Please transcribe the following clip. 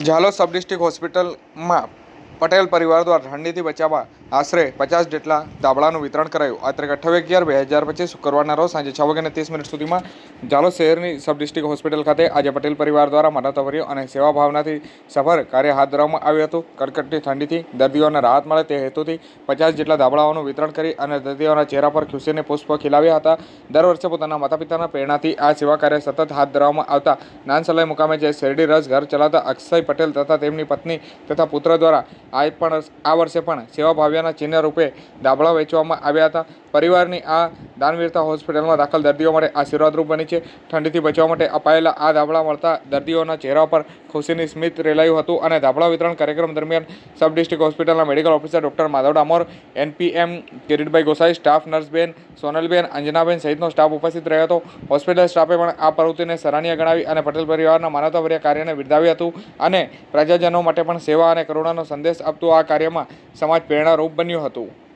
Jhalod sub district હોસ્પિટલમાં પટેલ પરિવાર દ્વારા ઠંડીથી બચાવવા આશરે પચાસ જેટલા દાબળાનું વિતરણ કરાયું. આ તારીખ અઠ્ઠાવીસ અગિયાર બે હજાર પચીસ શુક્રવારના રોજ સાંજે છ વાગ્યાને ત્રીસ મિનિટ સુધીમાં ઝાલો શહેરની સબ ડિસ્ટ્રિક્ટ હોસ્પિટલ ખાતે આજે પટેલ પરિવાર દ્વારા માનવતાવર્યો અને સેવા ભાવનાથી સફર કાર્ય હાથ ધરવામાં આવ્યું હતું. કડકડતી ઠંડીથી દર્દીઓને રાહત મળે તે હેતુથી પચાસ જેટલા દાબળાઓનું વિતરણ કરી અને દર્દીઓના ચહેરા પર ખુશીને પુષ્પ ખીલાવ્યા હતા. દર વર્ષે પોતાના માતા પિતાના પ્રેરણાથી આ સેવા કાર્ય સતત હાથ ધરવામાં આવતા. નાનસલાઈ મુકામે જે શેરડી રસ ઘર ચલાવતા અક્ષય પટેલ તથા તેમની પત્ની તથા પુત્ર દ્વારા આ પણ આ વર્ષે પણ સેવા ભાવ્યના ચિહ્ન રૂપે દાબળા વેચવામાં આવ્યા હતા. પરિવારની આ દાનવીરતા હોસ્પિટલમાં દાખલ દર્દીઓ માટે આશીર્વાદરૂપ બની છે. ઠંડીથી બચવા માટે અપાયેલા આ ધાબળા મળતા દર્દીઓના ચહેરા પર ખુશીની સ્મિત રેલાયું હતું અને ધાબળા વિતરણ કાર્યક્રમ દરમિયાન સબ ડિસ્ટ્રિક્ટ હોસ્પિટલના medical officer doctor Madhav Damor, NPM Kiritbhai Gosai, staff નર્સબેન સોનલબેન, અંજનાબેન સહિતનો સ્ટાફ ઉપસ્થિત રહ્યો હતો. હોસ્પિટલ સ્ટાફે પણ આ પ્રવૃત્તિને સરાહનીય ગણાવી અને પટેલ પરિવારના માનવતાભર્યા કાર્યને બિરદાવ્યું હતું અને પ્રજાજનો માટે પણ સેવા અને કરુણાનો સંદેશ આપતું આ કાર્યમાં સમાજ પ્રેરણારૂપ બન્યું હતું.